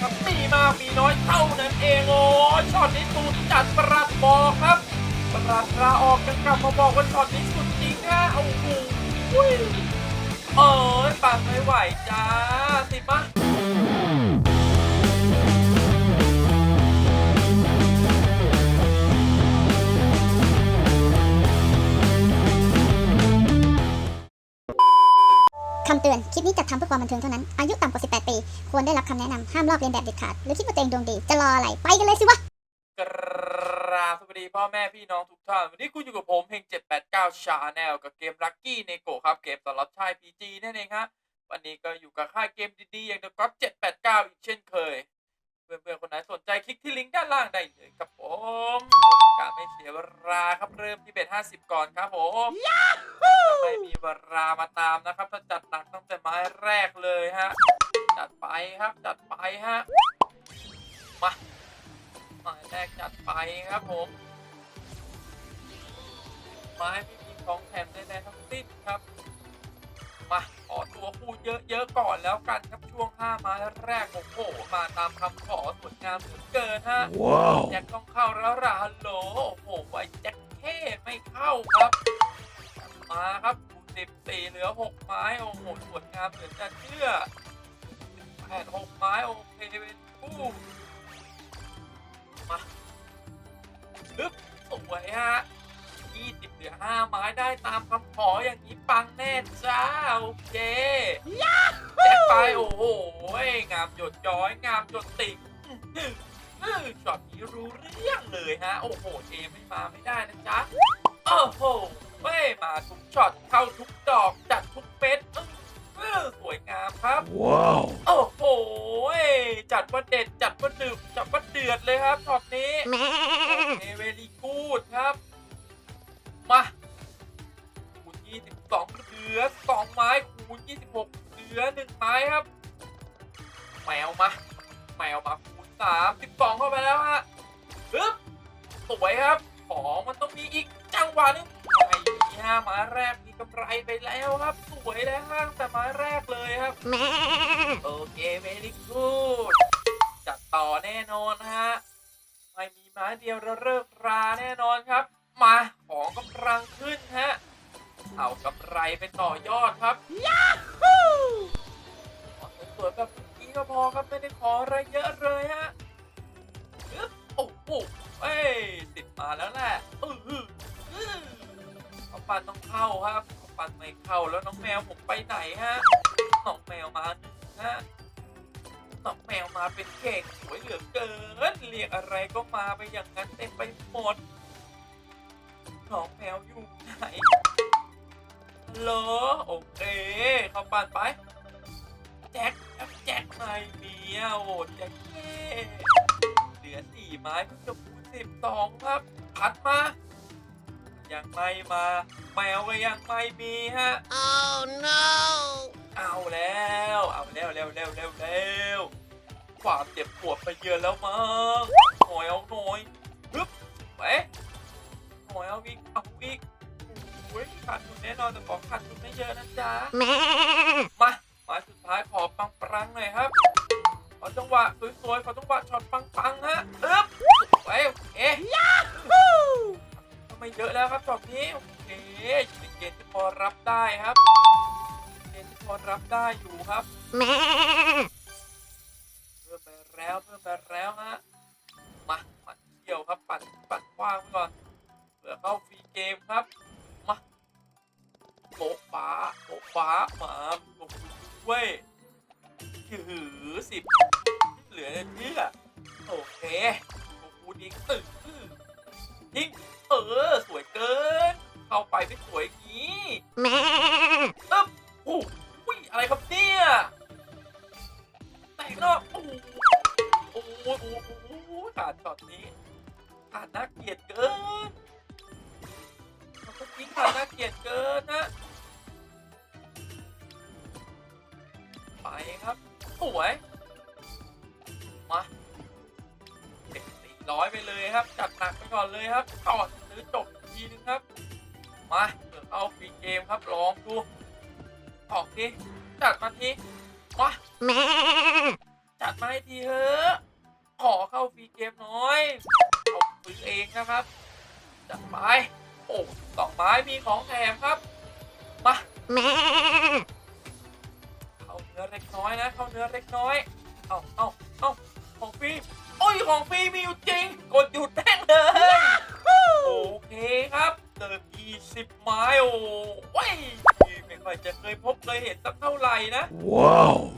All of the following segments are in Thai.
ครับมีมากมีน้อยเท่านั้นเองโอ้ช็อตนี้ตูดจัดประหลัดบอกครับประหลัดลาออกกันกลับมาบอกว่าช็อตนี้สุดจริงฮะโอ้โหอุ้ยเอ้ยปังไม่ไหวจ้าสิปะคำเตือน คลิปนี้จัดทำเพื่อความบันเทิงเท่านั้น อายุต่ำกว่า 18ปีควรได้รับคำแนะนำห้ามลอกเลียนแบบเด็ดขาด หรือคิดว่าตัวเองดวงดี จะรออะไร ไปกันเลยสิวะกราบสวัสดีพ่อแม่พี่น้องทุกท่าน วันนี้คุณอยู่กับผมเพลง789ชาแนลกับเกม Lucky n e g o ครับ เกมสล็อตชาย PG นั่นเองฮะวันนี้ก็อยู่กับค่ายเกมดีๆอย่าง The God 789 อีกเช่นเคย เพื่อนๆคนไหนสนใจคลิกที่ลิงก์ด้านล่างได้เลยครับผมการไม่เสียเวลาครับเริ่มที่เบ็ด50 ก่อนครับผมจะไม่มีเวลามาตามนะครับถ้าจัดหนักตั้งแต่ไม้แรกเลยฮะ จัดไปครับ จัดไปฮะ มาหมายแรกจัดไปครับผมไม้ไม่มีของแถมใดๆทั้งสิ้นครับ มาขอตัวคู่เยอะๆก่อนแล้วกันครับช่วง5ไม้แรกโอ้โหมาตามคำขอสวยงามเหลือเกินฮะว้าวแจ็คต้องเข้าแล้วล่ะฮัลโหลโอ้โหไว้แจ็คแค่ไม่เข้าครับ มาครับสิบสี่เหลือหกไม้โอ้โหสวยงามเหลือจะเชื่อ แปดหกไม้โอเคเป็นคู่มาฮึบสวยฮะยี่สิบเหลือห้าไม้ได้ตามคำขออย่างนี้ปังแน่จ้าโอเคแจ็คไปโอ้โหงามหยดย้อยงามหยดติ่งช็อตนี้รู้เรื่องเลยฮะ โอ้โหเอไม่มาไม่ได้นะจ๊ะโอ้โหเว้ยมาทุกช็อตเข้าทุกดอกจัดทุกเม็ด อื้ออื้อสวยงามครับ ว้าว โอ้โหจัดว่าเด็ดจัดว่าดึกจัดว่าเดือดเลยครับช็อตนี้โอเคเวลีกูดครับ มาคูณ22เหลือ2ไม้คูณ26เหลือ1ไม้ครับ แมวมา แมวมาคูณ3 12เข้าไปแล้วฮะปึ๊บสวยครับของมันต้องมีอีกจังหวะหนึง ไม่มีฮะไม้แรกมีกำไรไปแล้วครับ สวยแล้วฮะตั้งแต่ไม้แรกเลยครับ โอเคเวลี่กูดจัดต่อแน่นอนฮะ ไม่มีไม้เดียวแล้วเลิกราแน่นอนครับ มาของกำลังขึ้นฮะ เอากำไรไปต่อยอดครับยาฮูสวยๆแบบเมื่อกี้ก็พอครับไม่ได้ขออะไรเยอะเลยฮะอึ๊บโอ้โหเอ้ยติดมาแล้วแหละ ปันต้องเข้าครับเอาปันไม่เข้าแล้วน้องแมวผมไปไหนฮะน้องแมวมาหนึ่งฮะน้องแมวมาเป็นเก่งสวยเหลือเกินเรียกอะไรก็มาไปอย่างนั้นเต็มไปหมดน้องแมวอยู่ไหนฮัลโหลโอเคเข้าบ้านไปแจ็คแจ็คไม่มีอะโอ้แจ็คเก้เหลือสี่ไม้เพิ่งจะคูณสิบสองครับพัดมา ยังไม่มา แมวก็ยังไม่มีฮะ oh no เอาแล้ว เอาแล้วเร็วเร็วเร็วเร็วความเจ็บปวดไปเยือนแล้วมั้งหน่อยเอาหน่อยฮึบไปหน่อยเอาอีกเอาอีกโอ้ยขาดทุนแน่นอนแต่ขอขาดทุนไม่เยอะนะจ๊ะมามาสุดท้ายขอปังปรังหน่อยครับขอจังหวะสวยๆขอจังหวะช็อตปังๆฮะ ได้ครับเกณฑ์ที่พอรับได้อยู่ครับเพิ่มไปแล้วเพิ่มไปแล้วฮะมาปัดเที่ยวครับปัดปัดกว้างไปก่อนเผื่อเข้าฟรีเกมครับมาโปะฟ้าโปะฟ้ามาโอ้โหเว้ยหือสิบเหลือเชื่อโอเค ช็อตนี้ขาดน่าเกลียดเกินมันก็ทิ้งขาดน่าเกลียดเกินนะ ไปครับสวยมาเด็กสี่ร้อยไปเลยครับ จัดหนักไปก่อนเลยครับก่อนซื้อจบอีกทีนึงครับ มาเดี๋ยวเอาฟรีเกมครับลองดูออกทีจัดมาทีมาจัดมาให้ทีเถอะ ขอเข้าฟรีเกมหน้อยเอาซื้อเองนะครับจัดไปโอ้สองไม้มีของแถมครับมาเข้าเนื้อเล็กน้อยนะเข้าเนื้อเล็กน้อยเอาเอาเอาของฟรีโอ้ยของฟรีมีอยู่จริง กดหยุดแม่งเลย โอเคครับเติม20 ไม้โอ้ยไม่ค่อยจะเคยพบเคยเห็นสักเท่าไหร่นะ Wow. ขอ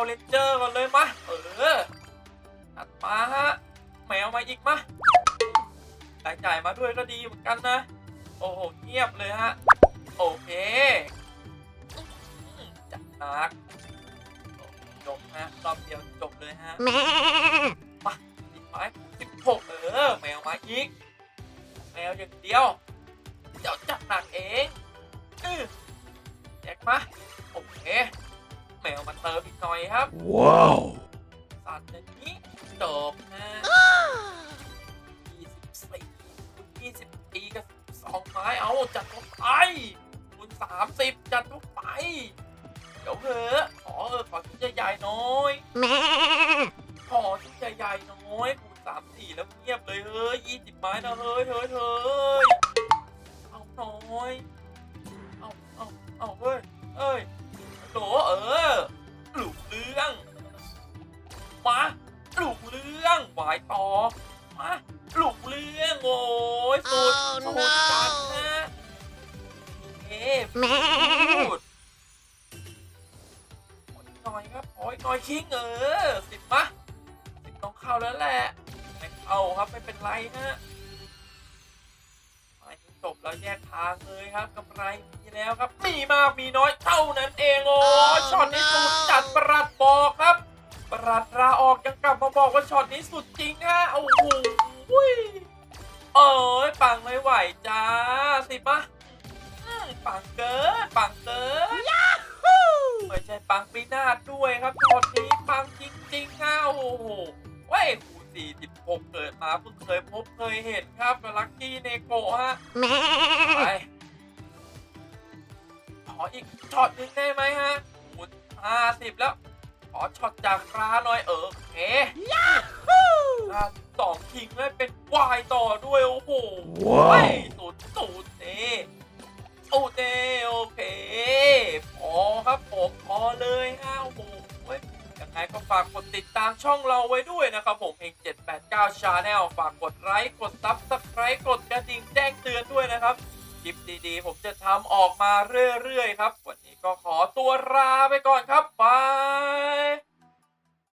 วเลนเจอร์ก่อนเลยมาเออตัดมาฮะแมวมาอีกมาจ่ายจ่ายมาด้วยก็ดีเหมือนกันนะ โอ้โหเงียบเลยฮะ โอเคอืมจัดหนักจบฮะรอบเดียวจบเลยฮะมาสิบไม้สิบหกเออ แมวมาอีก แมวอย่างเดียว มวมาเติมอีกหน่อยครับ Wow. สัตว์อย่างนี้จบนะ24คูณ24กับ12ไม้เอาจัดเข้าไปคูณ30 จัดเข้าไป เดี๋ยวเถอะขอเออขอชุดใหญ่ๆหน้อยขอชุดใหญ่ๆน้อยคูณสามสี่แล้วเงียบเลยเฮ้ยยี่สิบไม้นะเฮ้ยเฮ้ยเฮ้ยเอาน้อย เอาเอาเอาเฮ้ยเอ้ยโหลเออปลุกเรื่อง มาปลุกเรื่องหวายต่อ มาปลุกเรื่องโอ้ยสุด Oh สุดจัดนะ เอ๊ะพูดขออีกหน่อยครับขออีกหน่อยคิงเออสิบมะสิบต้องเข้าแล้วแหละไม่เข้าครับไม่เป็นไรนะไม้นี้ จบแล้วแยกทางเลยครับกำไรมีแล้วครับ มีมากมีน้อยเท่านั้นเองโอ้ยช็อตนี้สุดจัดประหลัดบอกครับ ประหลัดลาออกยังกลับมาบอกว่าช็อตนี้สุดจริงฮะโอ้โหเอ้ยปังไม่ไหวจ้าสิบมะอืมปังเกินปังเกินไม่ใช่ปังปีนาศด้วยครับตอนนี้ปังจริงๆนะโอ้โหเว้ย คู46เกิดมาเพิ่งเคยพบเคยเห็นครับลักกี้เนโกะฮะไปขออีกช็อตหนึ่งได้ไหมฮะคูณ50 แล้ว ขอช็อตจากปลาหน่อยเออโอเคห้าสิบสองคิงเลยเป็นวายต่อด้วยโอ้โหว้าวเฮ้ยสุดสุดเน่โอเดโอเคพอครับผมพอเลยฮะโอ้โห ยังไงก็ฝากกดติดตามช่องเราไว้ด้วยนะครับผมเอง789 Channel ฝากกดไลค์กดซับสไครต์กดกระดิ่งแจ้งเตือนด้วยนะครับคลิปดีๆ ผมจะทำออกมาเรื่อยๆครับ วันนี้ก็ขอตัวลาไปก่อนครับบาย